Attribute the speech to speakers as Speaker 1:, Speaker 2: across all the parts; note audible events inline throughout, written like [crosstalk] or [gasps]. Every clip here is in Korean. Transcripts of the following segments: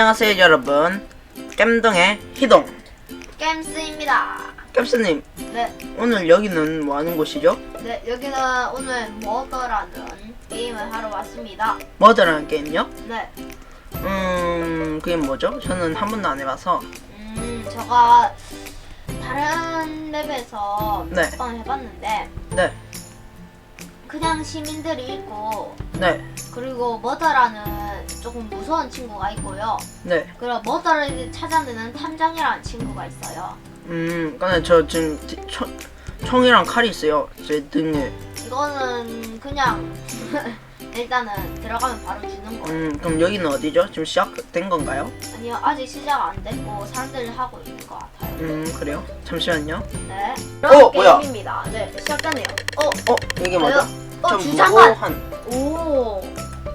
Speaker 1: 안녕하세요 여러분 겜동의 희동
Speaker 2: 겜스입니다.
Speaker 1: 겜스님
Speaker 2: 네,
Speaker 1: 오늘 여기는 뭐 하는 곳이죠?
Speaker 2: 네 여기는 오늘 머더라는 게임을 하러 왔습니다.
Speaker 1: 머더라는 게임요?
Speaker 2: 네,
Speaker 1: 음 그게 뭐죠? 저는 한 번도 안 해봐서
Speaker 2: 음 제가 다른 랩에서
Speaker 1: 네.
Speaker 2: 몇 번 해봤는데
Speaker 1: 네
Speaker 2: 그냥 시민들이 있고
Speaker 1: 네,
Speaker 2: 그리고 머더라는 조금 무서운 친구가 있고요.
Speaker 1: 네.
Speaker 2: 그리고 머더를 찾아내는 탐정이라는 친구가 있어요.
Speaker 1: 음, 근데 저 지금 디- 총, 총이랑 칼이 있어요. 제 등에.
Speaker 2: 이거는 그냥 [laughs] 일단은 들어가면 바로 주는 거예요.
Speaker 1: 음, 그럼 여기는 어디죠? 지금 시작된 건가요?
Speaker 2: 아니요 아직 시작 안 됐고 사람들이 하고 있는 것 같아요.
Speaker 1: 음, 그래요? 잠시만요.
Speaker 2: 네.
Speaker 1: 어,
Speaker 2: 그런
Speaker 1: 뭐야?
Speaker 2: 게임입니다. 네, 시작되네요. 어,
Speaker 1: 어, 이게 뭐죠?
Speaker 2: 어,
Speaker 1: 저
Speaker 2: 주장관.
Speaker 1: 무고한.
Speaker 2: 오,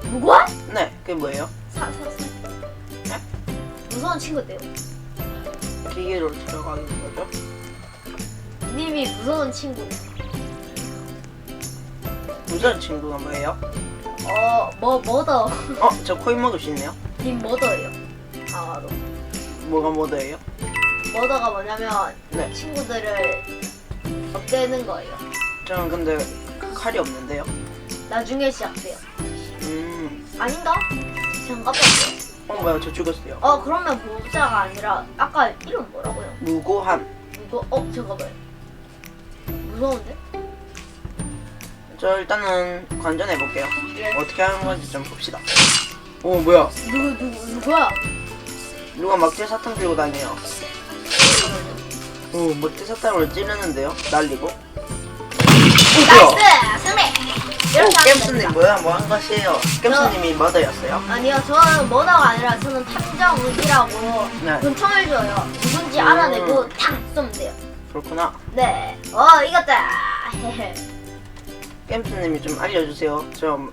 Speaker 2: 무관?
Speaker 1: 네, 그게 뭐예요?
Speaker 2: 사, 사, 사. 무서운 친구대요.
Speaker 1: 기계로 들어가는 거죠?
Speaker 2: 님이 무서운 친구.
Speaker 1: 무슨 친구가 뭐예요?
Speaker 2: 어, 뭐, 뭐더.
Speaker 1: 어, 저 코인 먹을 수 있네요.
Speaker 2: 님 뭐더예요. 아마도.
Speaker 1: 뭐가 뭐더예요?
Speaker 2: 뭐더가 뭐냐면
Speaker 1: 네.
Speaker 2: 친구들을 업되는 거예요.
Speaker 1: 저는 근데 칼이 없는데요.
Speaker 2: 나중에 시작돼요.
Speaker 1: 음,
Speaker 2: 아닌가? 잠깐만요.
Speaker 1: 어 뭐야 저 죽었어요.
Speaker 2: 어, 그러면 보호자가 아니라 아까 이름 뭐라고요?
Speaker 1: 무고한.
Speaker 2: 무거, 어, 잠깐만. 무서운데?
Speaker 1: 저 일단은 관전해 볼게요.
Speaker 2: 예.
Speaker 1: 어떻게 하는 건지 좀 봅시다. 오 뭐야?
Speaker 2: 누구, 누구, 누구야?
Speaker 1: 누가 막대 사탕 들고 다녀요? 오 막대 사탕으로 찌르는데요? 날리고. 오 뭐야?
Speaker 2: 나이스! 승리!
Speaker 1: 오
Speaker 2: 이렇게 하면
Speaker 1: 겜스님
Speaker 2: 됩니다.
Speaker 1: 뭐야 뭐 한 것이에요? 겜스님이 머더였어요?
Speaker 2: 아니요, 저는 머더가 아니라 저는 탐정이라고
Speaker 1: 네.
Speaker 2: 권총을 줘요. 누군지
Speaker 1: 음.
Speaker 2: 알아내고 탁 쏘면 돼요.
Speaker 1: 그렇구나.
Speaker 2: 네. 어, 이겼다! [laughs]
Speaker 1: 겜스님이 좀 알려주세요. 좀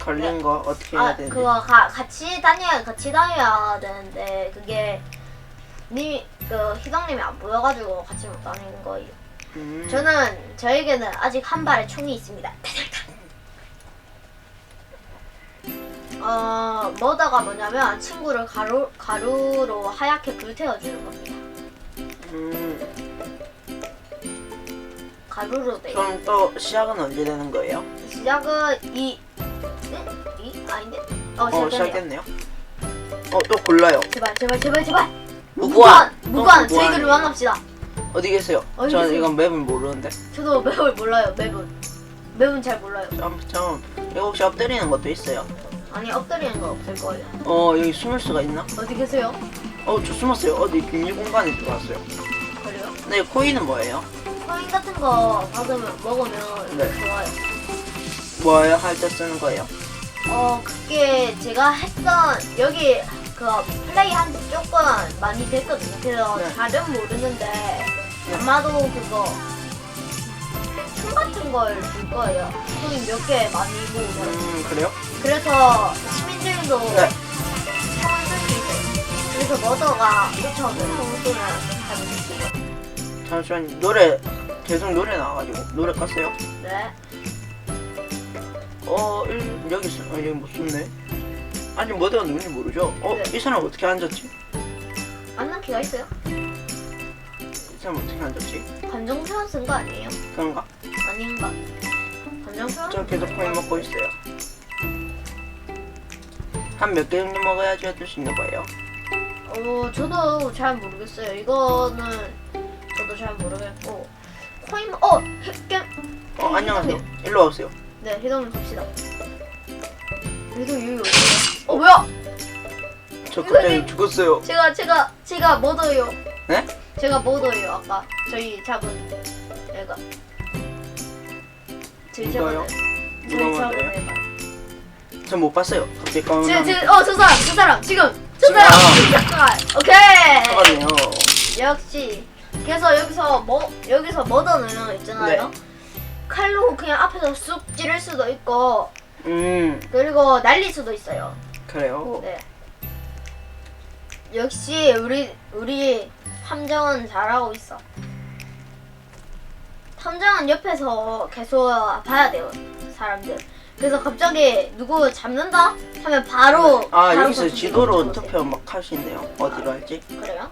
Speaker 1: 걸린 거 어떻게 해야
Speaker 2: 아,
Speaker 1: 되는지.
Speaker 2: 그거 가, 같이 다녀야, 같이 다녀야 되는데, 그게, 님이, 그, 희덕님이 안 보여가지고 같이 못 다니는 거예요.
Speaker 1: 음.
Speaker 2: 저는, 저에게는 아직 한 발의 총이 있습니다. 어, 머더가 뭐냐면, 친구를 가루, 가루로 하얗게 불태워주는 겁니다.
Speaker 1: 음.
Speaker 2: 가루로 돼.
Speaker 1: 그럼 또 시작은 언제 되는 거예요?
Speaker 2: 시작은 이, 네? 이? 아닌데? 어,
Speaker 1: 어
Speaker 2: 시작됐네요.
Speaker 1: 어 또 골라요.
Speaker 2: 제발, 제발, 제발, 제발!
Speaker 1: 무고한.
Speaker 2: 무관!
Speaker 1: 어,
Speaker 2: 저희들을. 만납시다.
Speaker 1: 어디 계세요?
Speaker 2: 어디
Speaker 1: 저는
Speaker 2: 계세요?
Speaker 1: 이건 맵을 모르는데.
Speaker 2: 저도 맵을 몰라요, 맵은. 맵은 잘 몰라요.
Speaker 1: 점점 이거 혹시 엎드리는 것도 있어요?
Speaker 2: 아니, 엎드리는 거 없을 거예요.
Speaker 1: 어 여기 숨을 수가 있나?
Speaker 2: 어디 계세요?
Speaker 1: 어 저 숨었어요. 어디 비밀 공간에 들어왔어요.
Speaker 2: 그래요?
Speaker 1: 네 코인은 뭐예요?
Speaker 2: 코인 같은 거 받으면, 먹으면
Speaker 1: 네.
Speaker 2: 좋아요.
Speaker 1: 뭐예요? 할때 쓰는 거예요?
Speaker 2: 어, 그게 제가 했던, 여기 그 플레이 한 지 조금 많이 됐거든요. 그래서
Speaker 1: 네.
Speaker 2: 잘은 모르는데, 아마도 그거, 총 같은 걸 줄 거예요. 총이 몇 개 많이 모으면.
Speaker 1: 음 그래요?
Speaker 2: 그래서 시민들도
Speaker 1: 네.
Speaker 2: 총을 쓸수 있어요. 그래서 머더가 쫓아오면 총을 쏘면 잡을 수 있어요.
Speaker 1: 잠시만 노래 계속 노래 나와가지고 노래 껐어요?
Speaker 2: 네.
Speaker 1: 어 일, 여기 있어. 아 여기 못 숨네. 아니 뭐가 누군지 모르죠? 어?
Speaker 2: 네.
Speaker 1: 이 사람 어떻게 앉았지?
Speaker 2: 안는 키가 있어요?
Speaker 1: 이 사람 어떻게 앉았지?
Speaker 2: 감정 표현 쓴 거 아니에요?
Speaker 1: 그런가?
Speaker 2: 아닌가? 감정 표현?
Speaker 1: 저 계속 코인 먹고 있어요. 한 몇 개 정도 먹어야지 해줄 수 있는 거예요?
Speaker 2: 어, 저도 잘 모르겠어요. 이거는 저도 잘 모르겠고. 코인, 어!
Speaker 1: 게어 안녕하세요. 일로 와보세요.
Speaker 2: 네, 희동님 갑시다. 희동 여기 어디야? 어, 뭐야?
Speaker 1: 저 갑자기 죽었어요.
Speaker 2: 제가, 제가, 제가 머더예요.
Speaker 1: 네?
Speaker 2: 제가 머더예요, 아까. 저희 잡은 애가. 저희? 잡은 애.
Speaker 1: 누가
Speaker 2: 저희 잡은? 애가.
Speaker 1: 전 못 봤어요. 갑자기 까만
Speaker 2: 저, 저, 어, 저 사람, 저 사람, 지금! 저 사람!
Speaker 1: 아.
Speaker 2: 잠깐! 오케이!
Speaker 1: 사과네요.
Speaker 2: 역시. 그래서 여기서 뭐 여기서 머더는 있잖아요.
Speaker 1: 네.
Speaker 2: 칼로 그냥 앞에서 쑥 찌를 수도 있고
Speaker 1: 음
Speaker 2: 그리고 날릴 수도 있어요.
Speaker 1: 그래요.
Speaker 2: 네. 역시 우리 우리 탐정은 잘하고 있어. 탐정은 옆에서 계속 봐야 돼요 사람들. 그래서 갑자기 누구 잡는다 하면 바로
Speaker 1: 아
Speaker 2: 바로
Speaker 1: 여기서 지도로. 투표 막 있네요. 어디로 할지
Speaker 2: 그래요?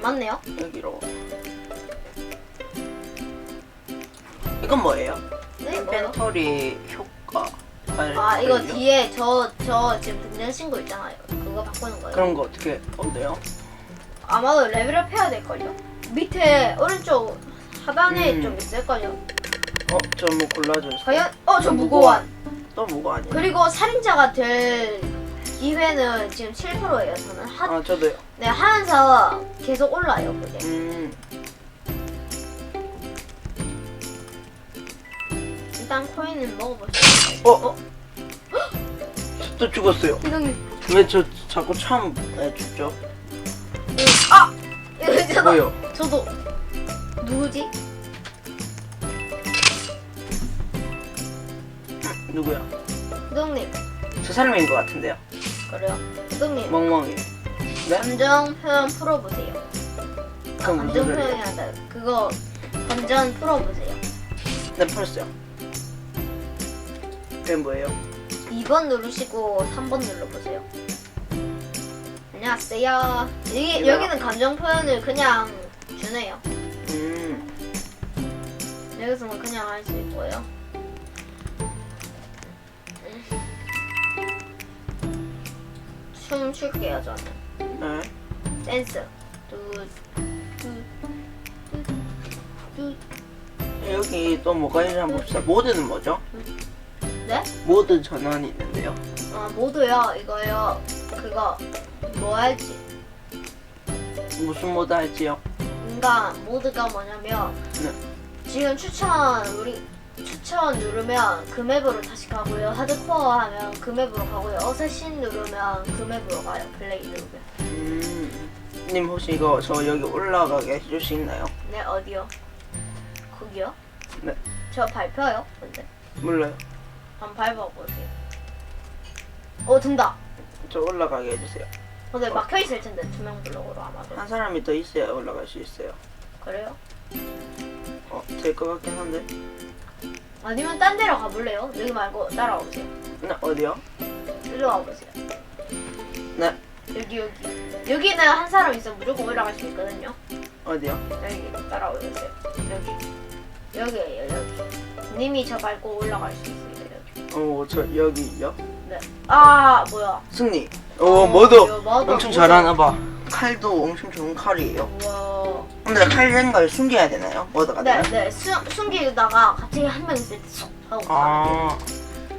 Speaker 2: 맞네요.
Speaker 1: 여기로. 이건 뭐예요?
Speaker 2: 네, 뭐요?
Speaker 1: 인벤토리 효과.
Speaker 2: 아 이거
Speaker 1: 관리요?
Speaker 2: 뒤에 저 저 지금 등장 신고 있잖아요. 그거 바꾸는 거예요.
Speaker 1: 그런 거 어떻게 어때요?
Speaker 2: 아마도 레벨업 해야 될 걸요. 밑에 오른쪽 하단에
Speaker 1: 음.
Speaker 2: 좀 있을 걸요.
Speaker 1: 어, 저 뭐 골라주세요.
Speaker 2: 과연 어저 무고한.
Speaker 1: 또 뭐가 아니에요?
Speaker 2: 그리고 살인자가 될 기회는 지금 7%예요. 저는 하,
Speaker 1: 아, 저도요.
Speaker 2: 네 하면서 계속 올라요. 그게.
Speaker 1: 음,
Speaker 2: 일단 코인을 먹어보시죠.
Speaker 1: 어? 또 죽었어요.
Speaker 2: 이동님.
Speaker 1: 왜저 자꾸 처음 에 죽죠?
Speaker 2: 아 이거 저도
Speaker 1: 뭐요?
Speaker 2: 저도 누구지?
Speaker 1: 누구야?
Speaker 2: 이동님.
Speaker 1: 저 사람인 것 같은데요.
Speaker 2: 그래요. 이동님.
Speaker 1: 멍멍이. 네?
Speaker 2: 감정 표현 풀어보세요. 아,
Speaker 1: 그건 무슨
Speaker 2: 감정
Speaker 1: 소리예요?
Speaker 2: 표현이 아니라 그거 감정 풀어보세요.
Speaker 1: 네, 풀었어요. 그게 뭐예요?
Speaker 2: 2번 누르시고 3번 눌러보세요. 안녕하세요. 여기,
Speaker 1: 이거요?
Speaker 2: 여기는 감정 표현을 그냥 주네요.
Speaker 1: 음,
Speaker 2: 여기서는 그냥 할 수 있고요. 춤 출게요, 저는.
Speaker 1: 네.
Speaker 2: 댄스. 뚜, 뚜, 뚜, 뚜.
Speaker 1: 여기 또 뭐가 있는지 한번 봅시다. 모드는 뭐죠?
Speaker 2: 네?
Speaker 1: 모드 전환이 있는데요.
Speaker 2: 아, 모두요, 이거요. 그거, 뭐 할지.
Speaker 1: 무슨 모드 할지요?
Speaker 2: 그러니까 모드가 뭐냐면
Speaker 1: 네.
Speaker 2: 지금 추천 우리 추천 누르면 그 맵으로 다시 가고요 하드코어 하면 그 맵으로 가고요 어쌔신 누르면 그 맵으로 가요 플레이 누르면
Speaker 1: 음, 님 혹시 이거 저 여기 올라가게 해줄 수 있나요?
Speaker 2: 네 어디요? 거기요?
Speaker 1: 네.
Speaker 2: 저 밟혀요 근데
Speaker 1: 몰라요.
Speaker 2: 한번 밟아보세요 어 된다
Speaker 1: 저 올라가게 해주세요.
Speaker 2: 근데 막혀 있을 텐데 투명 블록으로 아마도
Speaker 1: 한 사람이 더 있어야 올라갈 수 있어요.
Speaker 2: 그래요?
Speaker 1: 어, 될 것 같긴 한데.
Speaker 2: 아니면 딴 데로 가볼래요? 여기 말고 따라오세요
Speaker 1: 네, 어디요?
Speaker 2: 일로 와보세요
Speaker 1: 네,
Speaker 2: 여기 여기 여기는 한 사람 있으면 무조건 올라갈 수 있거든요
Speaker 1: 어디요?
Speaker 2: 여기 따라오세요. 여기. 여기에요, 여기. 님이 저 밟고 올라갈 수 있어요, 여기.
Speaker 1: 어, 저 여기요?
Speaker 2: 네. 아, 뭐야.
Speaker 1: 승리. 어, 뭐도
Speaker 2: 이거 뭐도,
Speaker 1: 엄청. 잘하나 봐. 칼도 엄청 좋은 칼이에요.
Speaker 2: 우와.
Speaker 1: 근데 칼된걸 숨겨야 되나요? 뭐다가
Speaker 2: 네? 네. 수, 숨기다가 갑자기 한 명 있을 때쏙 하고.
Speaker 1: 아,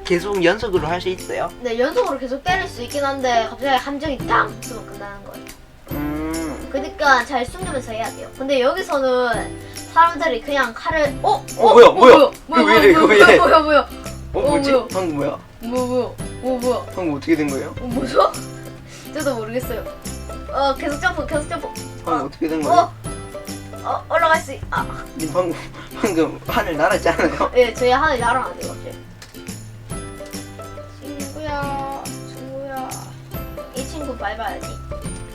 Speaker 1: 계속 연속으로 할 수 있어요?
Speaker 2: 네, 연속으로 계속 때릴 수 있긴 한데 갑자기 함정이 땅! 쓰면 끝나는 거예요.
Speaker 1: 음,
Speaker 2: 그러니까 잘 숨기면서 해야 돼요. 근데 여기서는 사람들이 그냥 칼을 어?
Speaker 1: 어, 뭐야, 뭐야?
Speaker 2: 뭐야,
Speaker 1: 이거 왜 이래?
Speaker 2: 뭐야, 뭐야,
Speaker 1: 어,
Speaker 2: 어,
Speaker 1: 뭐지?
Speaker 2: 뭐야?
Speaker 1: 방금 뭐야?
Speaker 2: 뭐야, 뭐야, 뭐야, 뭐야.
Speaker 1: 방금 어떻게 된 거예요?
Speaker 2: 어, 뭐죠? [laughs] 저도 모르겠어요. 어, 계속 점프, 계속 점프.
Speaker 1: 방금 어 떻게 된 거예요?
Speaker 2: 어, 어, 올라갈 수, 있... 아,
Speaker 1: 님 방금, 방금 하늘 날았잖아요.
Speaker 2: 예, 저희 하늘 날아가네요, 갑자기. 친구야, 친구야. 이 친구 밟아야지.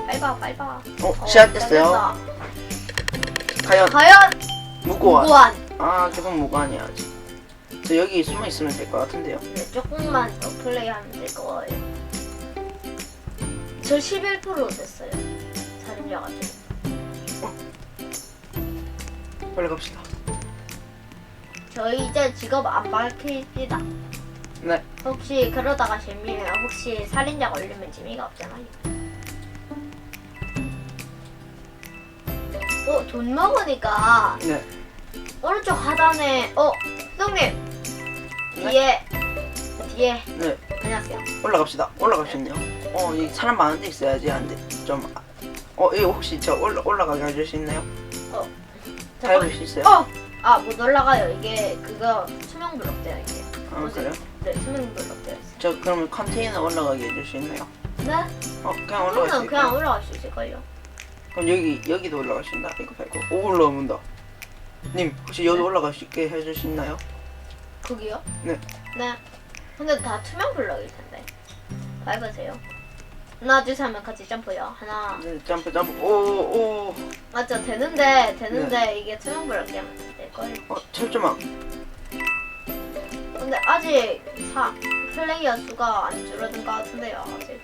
Speaker 2: 밟아, 밟아.
Speaker 1: 어, 시작됐어요.
Speaker 2: 잘했다.
Speaker 1: 과연
Speaker 2: 과연
Speaker 1: 무고한.
Speaker 2: 무고한.
Speaker 1: 아, 계속 무고한이야지. 저 여기 숨어 있으면 될 것 같은데요.
Speaker 2: 네, 조금만 더 플레이하면 될 거예요. 저 11% 됐어요. 살인자가 지금.
Speaker 1: 빨리 갑시다.
Speaker 2: 저희 이제 직업 안 밝힙니다.
Speaker 1: 네.
Speaker 2: 혹시 그러다가 재미에요. 혹시 살인자 걸리면 재미가 없잖아요. 어, 돈 먹으니까
Speaker 1: 네.
Speaker 2: 오른쪽 하단에 어, 수동님 뒤에 뒤에
Speaker 1: 네.
Speaker 2: 안녕하세요.
Speaker 1: 올라갑시다. 있네요. 어, 이 사람 많은 데 있어야지 안 돼. 좀. 아- 어, 이거 혹시 저 올라 올라가게 해줄 수 있나요? 밟을 수 있어요?
Speaker 2: 어, 아 못 올라가요. 이게 그거 투명 블록 되어 있어요.
Speaker 1: 아,
Speaker 2: 뭐지?
Speaker 1: 그래요?
Speaker 2: 네, 투명 있어요.
Speaker 1: 저 그러면 컨테이너 올라가게 해줄 수 있나요?
Speaker 2: 네,
Speaker 1: 어, 그냥 올라갈 수
Speaker 2: 저는
Speaker 1: 있고.
Speaker 2: 그냥 올라갈 수 있을걸요.
Speaker 1: 그럼 여기 여기도 올라갈 수 있나? 이거 밟고. 오, 올라온다. 님, 혹시 여기 올라갈 수 있게 해줄 수 있나요?
Speaker 2: 거기요?
Speaker 1: 네.
Speaker 2: 네. 근데 다 투명 블럭일 텐데. 밟으세요. 하나, 둘, 셋 하면 같이 점프요. 하나.
Speaker 1: 네, 점프 점프. 오, 오.
Speaker 2: 맞죠? 되는데, 되는데 이게 투명 블럭 때문에 될 거예요.
Speaker 1: 어, 철조망.
Speaker 2: 근데 아직 사, 플레이어 수가 안 줄어든 것 같은데요. 아직.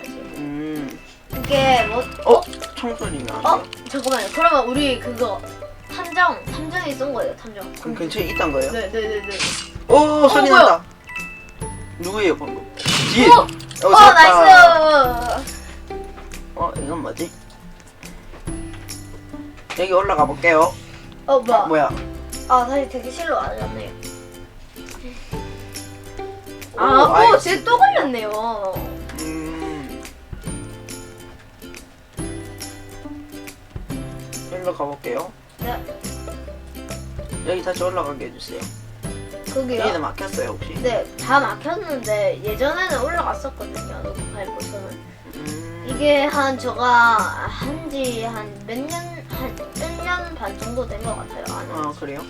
Speaker 2: 아직.
Speaker 1: 음.
Speaker 2: 이게 뭐?
Speaker 1: 어? 총소리 나.
Speaker 2: 어? 잠깐만요. 그러면 우리 그거 탐정, 탐정이 쏜 거예요. 탐정.
Speaker 1: 그럼 근처에 있단 거예요?
Speaker 2: 네네네네.
Speaker 1: 오 소리
Speaker 2: 뭐야?
Speaker 1: 난다. 누구예요 방금? 뒤에.
Speaker 2: 오!
Speaker 1: 어,
Speaker 2: 어,
Speaker 1: 잡았다.
Speaker 2: 나이스!
Speaker 1: 어 이건 뭐지? 여기 올라가 볼게요.
Speaker 2: 어, 뭐야?
Speaker 1: 아, 뭐야?
Speaker 2: 아, 다시 대기실로 와줬네요.
Speaker 1: 오,
Speaker 2: 아, 오,
Speaker 1: 아이스.
Speaker 2: 쟤또 걸렸네요.
Speaker 1: 음. 일로 가볼게요.
Speaker 2: 네,
Speaker 1: 여기 다시 올라가게 해주세요.
Speaker 2: 거기요.
Speaker 1: 여기는 막혔어요 혹시?
Speaker 2: 네, 다 막혔는데 예전에는 올라갔었거든요. 녹음 파일부터는.
Speaker 1: 음.
Speaker 2: 이게 한 저가 한지 한 몇 년, 한 1년 반 정도 된 것 같아요. 안
Speaker 1: 아. 그래요?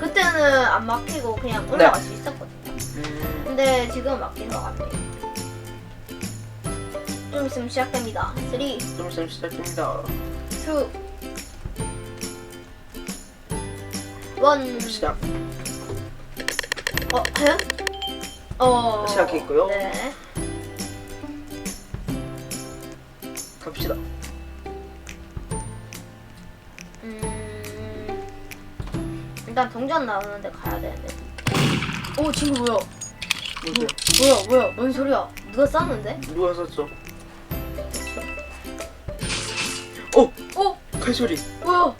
Speaker 2: 그때는 안 막히고 그냥 올라갈 수 있었거든요.
Speaker 1: 음.
Speaker 2: 근데 지금 막힌 것 같네요. 좀 있으면 시작됩니다. 3, 2,
Speaker 1: 좀 있으면 시작됩니다.
Speaker 2: 1.
Speaker 1: 시작.
Speaker 2: 어, 과연? 어.
Speaker 1: 시작했고요.
Speaker 2: 네.
Speaker 1: 갑시다.
Speaker 2: 음. 일단 동전 나오는데 가야 되는데. 오, 친구 뭐야?
Speaker 1: 뭔데?
Speaker 2: 뭐야, 뭐야? 뭔 소리야? 누가 쌌는데?
Speaker 1: 누가 썼죠? 오!
Speaker 2: 어?
Speaker 1: 칼소리.
Speaker 2: 뭐야?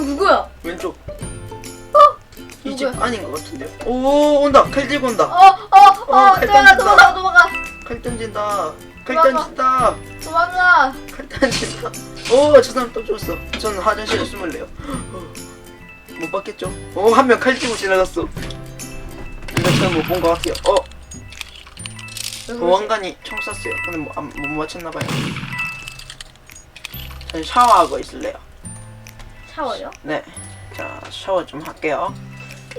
Speaker 1: 어.
Speaker 2: 어, 누구야?
Speaker 1: 왼쪽. 이집
Speaker 2: 누구야?
Speaker 1: 아닌 것 같은데요? 오 온다. 칼 들고 온다.
Speaker 2: 어, 어,
Speaker 1: 어,
Speaker 2: 어,
Speaker 1: 칼
Speaker 2: 도망가,
Speaker 1: 던진다.
Speaker 2: 도망가, 도망가,
Speaker 1: 칼 던진다. 칼
Speaker 2: 도망가.
Speaker 1: 던진다.
Speaker 2: 도망가.
Speaker 1: 칼 던진다. 오, 저 사람 또 죽었어. 저는 화장실에 숨을래요. 어, [gasps] 못 봤겠죠? 오, 한 명칼 쥐고 지나갔어. 근데 저는 못본 것 같아요. 어, 보안관이 총 쐈어요. 근데 뭐, 안, 못 맞췄나 봐요. 저는 샤워하고 있을래요.
Speaker 2: 샤워요?
Speaker 1: 네. 자, 샤워 좀 할게요.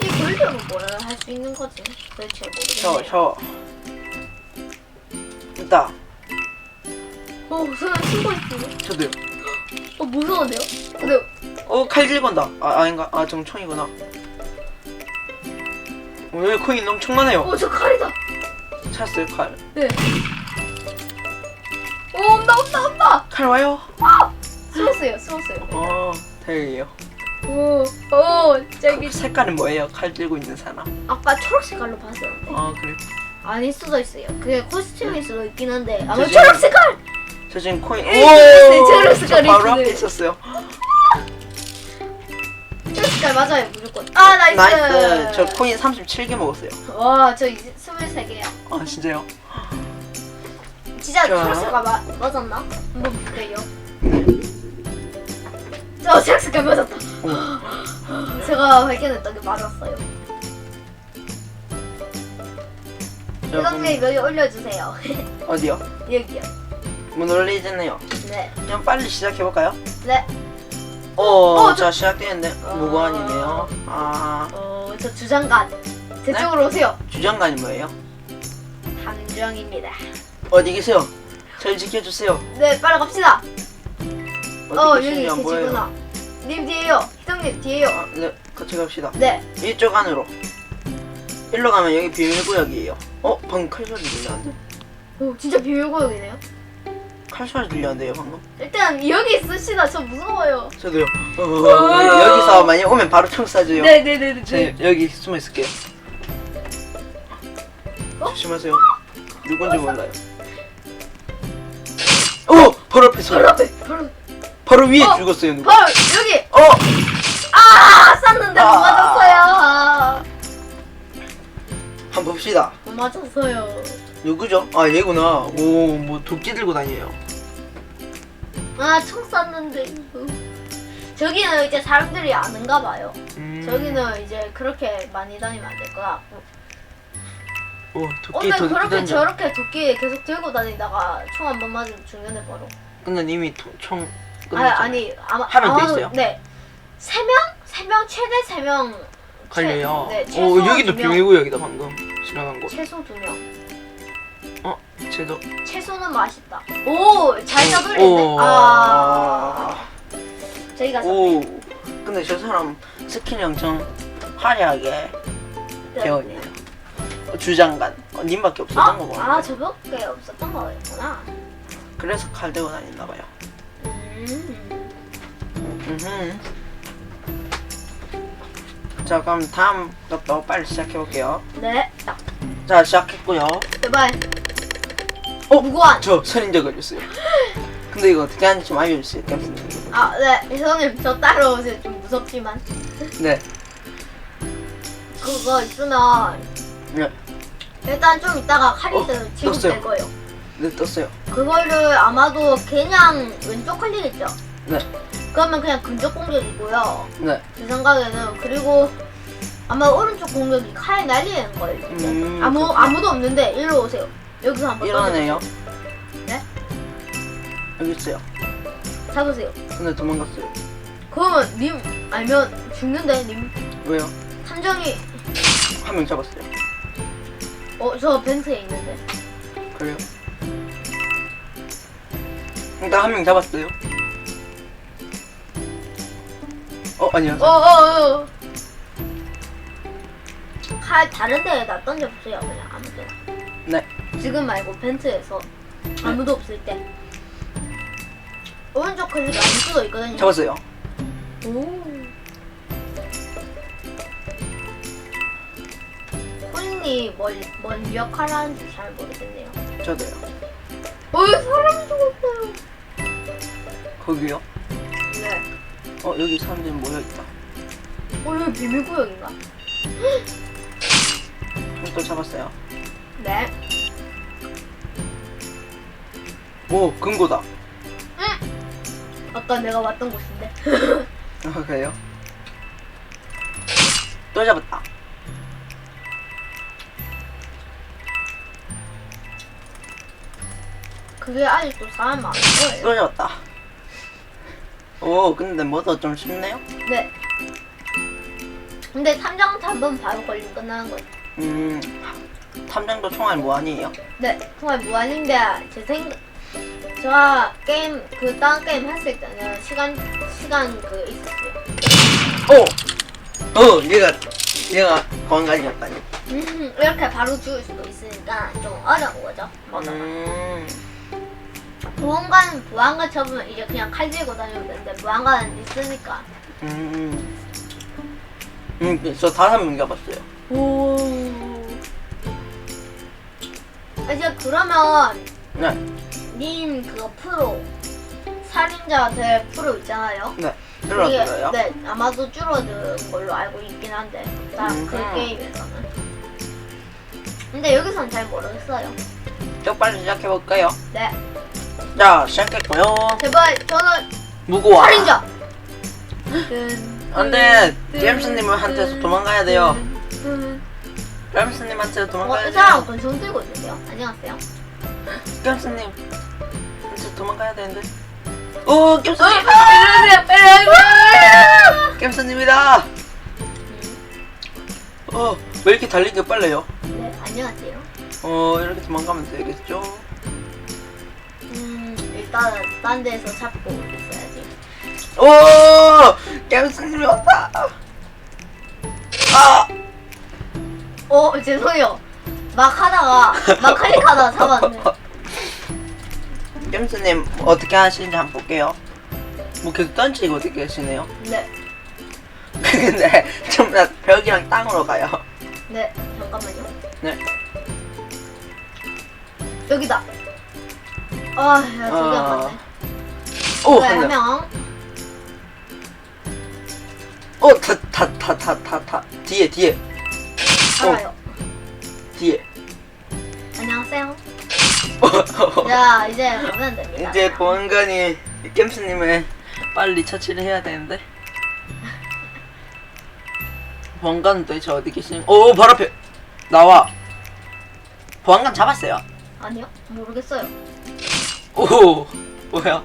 Speaker 2: 이 골드는 뭘할수 있는 거지? 도대체
Speaker 1: 샤워,
Speaker 2: 모르겠네요.
Speaker 1: 샤워. 있다.
Speaker 2: 어, 숨고 있어.
Speaker 1: 저도요.
Speaker 2: 어, 무서운데요? 근데,
Speaker 1: 어, 칼 들고 온다. 아, 아닌가? 아, 정 총이구나. 오늘 코인 엄청 많아요.
Speaker 2: 어, 저 칼이다.
Speaker 1: 찾았어요, 칼.
Speaker 2: 네. 오, 온다, 온다, 온다.
Speaker 1: 칼 와요?
Speaker 2: 숨었어요, 숨었어요.
Speaker 1: 어, 다행이에요.
Speaker 2: 오, 오, 저기.
Speaker 1: 그 색깔은 뭐예요? 칼 들고 있는 사람.
Speaker 2: 아까 초록 색깔로 봤었는데.
Speaker 1: 아, 그래.
Speaker 2: 아닐 수도 있어요. 그게 코스튬일 수도 있긴 한데. 아마
Speaker 1: 저 지금-
Speaker 2: 초록 색깔!
Speaker 1: 저 지금 코인.
Speaker 2: 에이, 네, 저런
Speaker 1: 저
Speaker 2: 색깔이
Speaker 1: 바로
Speaker 2: 있네.
Speaker 1: 앞에 있었어요.
Speaker 2: 초록 색깔 맞아요, 무조건. 아, 나이스.
Speaker 1: 나이스. 저 코인 37개 먹었어요.
Speaker 2: 와, 저 이제 23개야.
Speaker 1: 아, 진짜요?
Speaker 2: 진짜
Speaker 1: 자.
Speaker 2: 초록 색깔 마, 맞았나? 한번 볼게요. 저 색깔 맞았다. 제가 발견했던 게 맞았어요.
Speaker 1: 자,
Speaker 2: 이강님 여기 올려주세요.
Speaker 1: 그럼 [laughs] 어디요?
Speaker 2: 여기요.
Speaker 1: 문 올리잖아요.
Speaker 2: 네.
Speaker 1: 그냥 빨리 시작해볼까요?
Speaker 2: 네.
Speaker 1: 어,
Speaker 2: 어,
Speaker 1: 자, 시작되는데.
Speaker 2: 어.
Speaker 1: 무관이네요. 아,
Speaker 2: 어, 저 주장관. 제
Speaker 1: 네?
Speaker 2: 쪽으로 오세요.
Speaker 1: 주장관이 뭐예요?
Speaker 2: 함정입니다.
Speaker 1: 어디 계세요? 절 지켜주세요.
Speaker 2: 네, 빨리 갑시다.
Speaker 1: 어디
Speaker 2: 어, 여기
Speaker 1: 계신지 안 보여요.
Speaker 2: 계시구나. 님 뒤에요. 희동님 뒤에요.
Speaker 1: 아, 네, 같이 갑시다.
Speaker 2: 네.
Speaker 1: 이쪽 안으로. 일로 가면 여기 비밀구역이에요. 어, 방금 칼 소리 들렸는데?
Speaker 2: 오, 진짜 비밀구역이네요.
Speaker 1: 칼 소리 들렸는데요, 방금?
Speaker 2: 일단 여기 있으시다. 저 무서워요.
Speaker 1: 저도요. 어, 여기서 많이 오면 바로 총 쏴줘요.
Speaker 2: 네네네네.
Speaker 1: 저 여기 숨어 있을게요. 조심하세요. 누군지 몰라요. 오! 바로 앞에 서
Speaker 2: 바로 앞에. 바로.
Speaker 1: 바로 위에
Speaker 2: 어.
Speaker 1: 죽었어요, 누구?
Speaker 2: 바로 여기.
Speaker 1: 어!
Speaker 2: 아, 쐈는데 못
Speaker 1: 아.
Speaker 2: 맞았어요.
Speaker 1: 한번 봅시다.
Speaker 2: 못 맞았어요.
Speaker 1: 누구죠? 아, 얘구나. 오, 뭐 도끼 들고 다녀요.
Speaker 2: 아, 총 쐈는데. 저기는 이제 사람들이 아는가 봐요.
Speaker 1: 음.
Speaker 2: 저기는 이제 그렇게 많이 다니면 안 될 것 같고.
Speaker 1: 오,
Speaker 2: 어,
Speaker 1: 도끼
Speaker 2: 근데
Speaker 1: 도끼
Speaker 2: 그렇게
Speaker 1: 던져.
Speaker 2: 저렇게 도끼 계속 들고 다니다가 총 한 번 맞으면 죽는데 바로.
Speaker 1: 근데 이미 도, 총
Speaker 2: 아,
Speaker 1: 끝났잖아요.
Speaker 2: 아니 아마
Speaker 1: 하면
Speaker 2: 아마-
Speaker 1: 돼 있어요?
Speaker 2: 네. 세 명? 세 명 최대 세 명.
Speaker 1: 걸려요.
Speaker 2: 네,
Speaker 1: 오,
Speaker 2: 최소
Speaker 1: 여기도
Speaker 2: 두 명.
Speaker 1: 비밀구역이다, 방금. 지나간 곳.
Speaker 2: 최소 두 명.
Speaker 1: 어, 쟤도.
Speaker 2: 채소는 맛있다. 오, 잘 떠돌리네.
Speaker 1: 오.
Speaker 2: 아, 저희가.
Speaker 1: 오. 근데 저 사람 스킨 엄청 화려하게
Speaker 2: 네.
Speaker 1: 배원이에요. 어, 주장관. 어, 님밖에 없었던
Speaker 2: 아,
Speaker 1: 거 보는데.
Speaker 2: 아 저밖에 없었던 거였구나.
Speaker 1: 그래서 칼 들고 다녔나 봐요.
Speaker 2: 음.
Speaker 1: 자 그럼 다음 것도 빨리 시작해 볼게요.
Speaker 2: 네. 딱.
Speaker 1: 자 시작했고요.
Speaker 2: 제발.
Speaker 1: 어?
Speaker 2: 무거운.
Speaker 1: 저 선인자 걸렸어요. [laughs] 근데 이거 어떻게 하는지 좀 알려주세요, 캡틴님.
Speaker 2: 아, 네. 형님 저 따라오세요. 좀 무섭지만.
Speaker 1: 네.
Speaker 2: 그거 있으면
Speaker 1: 네.
Speaker 2: 일단 좀 이따가 칼이
Speaker 1: 어,
Speaker 2: 있어서
Speaker 1: 떴어요.
Speaker 2: 될 거예요.
Speaker 1: 네 떴어요.
Speaker 2: 그거를 아마도 그냥 왼쪽 클릭했죠.
Speaker 1: 네.
Speaker 2: 그러면 그냥 근접 공격이고요.
Speaker 1: 네.
Speaker 2: 제 생각에는 그리고 아마 오른쪽 공격이 칼 날리는 거예요.
Speaker 1: 음,
Speaker 2: 아무
Speaker 1: 그렇구나.
Speaker 2: 아무도 없는데 일로 오세요. 여기서 한번
Speaker 1: 일어나네요.
Speaker 2: 네?
Speaker 1: 여기 있어요.
Speaker 2: 잡으세요.
Speaker 1: 근데 도망갔어요.
Speaker 2: 그러면 님 알면 죽는데 님
Speaker 1: 왜요?
Speaker 2: 탐정이
Speaker 1: 한 명 잡았어요.
Speaker 2: 어 저 벤트에 있는데
Speaker 1: 그래요? 일단 한명 잡았어요. 어 안녕하세요.
Speaker 2: 어어어 어, 칼 다른 데에다 던져보세요 그냥 아무 데나
Speaker 1: 네.
Speaker 2: 지금 말고 벤트에서 아무도 없을 때 오른쪽 클릭 안 수도 있거든요
Speaker 1: 잡았어요.
Speaker 2: 오 코인이 뭔, 뭔 역할 하는지 잘 모르겠네요
Speaker 1: 저도요.
Speaker 2: 어이 사람이 죽었어요
Speaker 1: 거기요?
Speaker 2: 네
Speaker 1: 어 여기 사람들이 모여 있다.
Speaker 2: 어 여기 비밀구역인가?
Speaker 1: 또 잡았어요.
Speaker 2: 네
Speaker 1: 오 금고다.
Speaker 2: 아까 내가 왔던 곳인데 [laughs]
Speaker 1: 아 그래요? 또 잡았다.
Speaker 2: 그게 아직도 사람 많은 거예요
Speaker 1: 또 잡았다. 오 근데 뭐도 좀 쉽네요.
Speaker 2: 네. 근데 탐정 탑은 바로 걸리면 끝나는 거예요.
Speaker 1: 음 탐정도 총알 뭐 무한이에요.
Speaker 2: 네, 정말 무한인데 제 생각 제가 게임 그 다른 게임 했을 때는 시간 시간 그 있었어요.
Speaker 1: 오! 어 얘가 얘가 보안관이었다니.
Speaker 2: 음, 이렇게 바로 죽을 수도 있으니까 좀 어려운 거죠. 맞아.
Speaker 1: 음
Speaker 2: 보안관 보안관 잡으면 이제 그냥 칼 들고 다니면 되는데 보안관은 있으니까.
Speaker 1: 음. 음, 저 다섯 명 잡았어요.
Speaker 2: 오. 아, 이제 그러면
Speaker 1: 네,
Speaker 2: 님 그거 프로 살인자 될 프로 있잖아요.
Speaker 1: 네.
Speaker 2: 그게,
Speaker 1: 들어왔어요?
Speaker 2: 네, 아마도 줄어든 걸로 알고 있긴 한데, 다른 그
Speaker 1: 음.
Speaker 2: 게임에서는. 근데 여기서는 잘 모르겠어요.
Speaker 1: 저 빨리 시작해볼까요?
Speaker 2: 네,
Speaker 1: 자, 시작했고요.
Speaker 2: 제발 저는
Speaker 1: 무고와.
Speaker 2: 살인자.
Speaker 1: 안 돼. 게임스님한테서 도망가야 돼요. 게임스님한테
Speaker 2: 어,
Speaker 1: 도망가야
Speaker 2: 이 사람
Speaker 1: 돼요.
Speaker 2: 권총 들고 있는데요. 안녕하세요.
Speaker 1: 게임스님. 한테 도망가야 되는데. 오, 게임스님.
Speaker 2: 이러세요, 빨리 와요.
Speaker 1: 게임스님이다. 어, 왜 이렇게 달리는 게 빨라요?
Speaker 2: 네, 안녕하세요.
Speaker 1: 어, 이렇게 도망가면 되겠죠?
Speaker 2: 음, 일단은 딴 데서 잡고 있어야지.
Speaker 1: 오, 게임스님이 왔다. 아,
Speaker 2: 어, 죄송해요. 막 하다가, 막 클릭 하다 가 잡았네. [laughs]
Speaker 1: 게임스님 어떻게 하시는지 한번 볼게요. 뭐 계속 던지고 어떻게 하시네요?
Speaker 2: 네, [laughs]
Speaker 1: 근데 전부 다 벽이랑 땅으로 가요.
Speaker 2: 네, 잠깐만요.
Speaker 1: 네.
Speaker 2: 여기다. 아, 야, 저기 안
Speaker 1: 아.
Speaker 2: 맞네.
Speaker 1: 오,
Speaker 2: 네,
Speaker 1: 한한 명.
Speaker 2: 명.
Speaker 1: 오, 다, 다, 다, 다, 다, 다. 뒤에, 뒤에,
Speaker 2: 알아요.
Speaker 1: 뒤에.
Speaker 2: 안녕하세요. [laughs]
Speaker 1: 오,
Speaker 2: 자, 이제 가면 됩니다.
Speaker 1: 이제 보안관이 겜스님을 빨리 처치를 해야 되는데. 보안관은 도대체 어디 계시는? 오, 바로 앞에 나와. 보안관 잡았어요.
Speaker 2: 아니요, 모르겠어요.
Speaker 1: 오, 뭐야?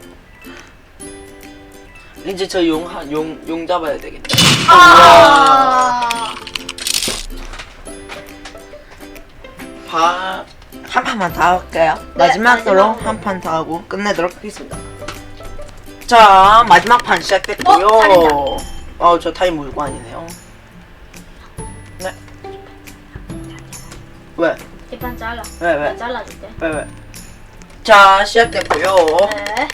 Speaker 1: 이제 저 용, 한- 용, 용 잡아야 되겠네.
Speaker 2: 아,
Speaker 1: 바... 한 판만 더 할게요.
Speaker 2: 네,
Speaker 1: 마지막으로
Speaker 2: 마지막으로.
Speaker 1: 한 판 더 하고 끝내도록 하겠습니다. 자, 마지막 판 시작됐고요.
Speaker 2: 어.
Speaker 1: 어, 저 타임 물고 아니네요. 왜?
Speaker 2: 뒷판 잘라.
Speaker 1: 왜, 왜?
Speaker 2: 나 잘라줄게.
Speaker 1: 왜, 왜? 자, 시작됐고요.
Speaker 2: 네.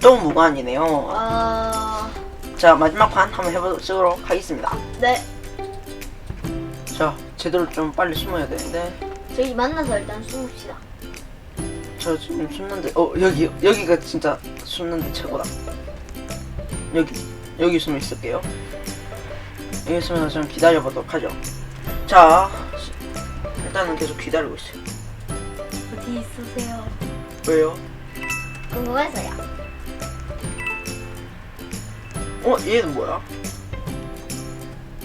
Speaker 1: 또 무관이네요.
Speaker 2: 어,
Speaker 1: 자, 마지막 판 한번 해보도록 하겠습니다.
Speaker 2: 네.
Speaker 1: 자, 제대로 좀 빨리 숨어야 되는데.
Speaker 2: 저희 만나서 일단 숨읍시다.
Speaker 1: 저 지금 숨는데, 어, 여기, 여기가 진짜 숨는데 최고다. 여기, 여기 숨어 있을게요. 여기 숨어서 좀 기다려보도록 하죠. 자, 시- 일단은 계속 기다리고 있어요.
Speaker 2: 어디 있으세요?
Speaker 1: 왜요?
Speaker 2: 궁금해서요.
Speaker 1: 어, 얘는 뭐야?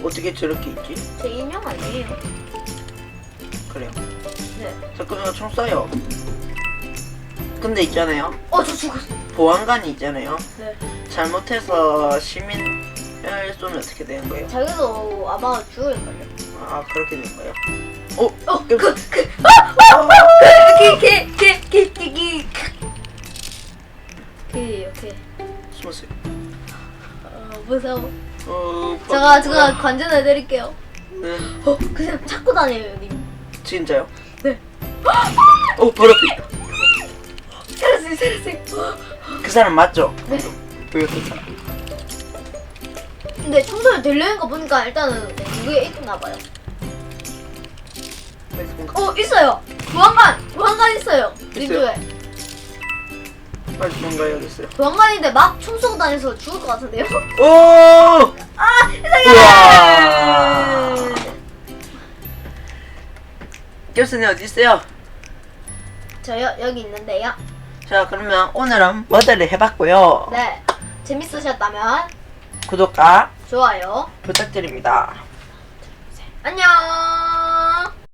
Speaker 1: 어떻게 저렇게 있지?
Speaker 2: 제 인형 아니에요?
Speaker 1: 그래요.
Speaker 2: 네.
Speaker 1: 잠깐만, 총 쏴요. 근데 있잖아요.
Speaker 2: 어, 저 죽었어.
Speaker 1: 보안관이 있잖아요.
Speaker 2: 네.
Speaker 1: 잘못해서 시민을 쏘면 어떻게 되는 거예요?
Speaker 2: 자기도 아마 죽을걸요.
Speaker 1: 아, 그렇게 되는 거예요? 어,
Speaker 2: 어,
Speaker 1: 그,
Speaker 2: 그, 그,
Speaker 1: 아,
Speaker 2: 기, 기, 기, 기, 기, 기. 그, 오케이.
Speaker 1: 숨었어요.
Speaker 2: 어, 무서워.
Speaker 1: 어,
Speaker 2: 제가, 제가 관전해 드릴게요.
Speaker 1: 네.
Speaker 2: 어, 그냥 찾고 다녀요, 님.
Speaker 1: 진짜요?
Speaker 2: 네. [gasps]
Speaker 1: 어, 바로 앞에.
Speaker 2: 살았어요, 살았어요.
Speaker 1: 그 사람 맞죠?
Speaker 2: 네.
Speaker 1: 보였던 사람.
Speaker 2: 근데 청소년 되려는 거 보니까 일단은 누구에 있나 봐요.
Speaker 1: 그래서 뭔가
Speaker 2: 어, 있어요. 보안관! 보안관
Speaker 1: 있어요.
Speaker 2: 쪽에.
Speaker 1: 빨리 도망가야 겠어요.
Speaker 2: 보안관인데 막 총 쏘고 다녀서 죽을 것 같은데요? [laughs]
Speaker 1: 오!
Speaker 2: 아,
Speaker 1: 우와! 교수님 어디 있어요?
Speaker 2: 저 여, 여기 있는데요.
Speaker 1: 자, 그러면 오늘은 모델을 해봤고요.
Speaker 2: 네. 재밌으셨다면
Speaker 1: 구독과
Speaker 2: 좋아요.
Speaker 1: 부탁드립니다.
Speaker 2: 안녕!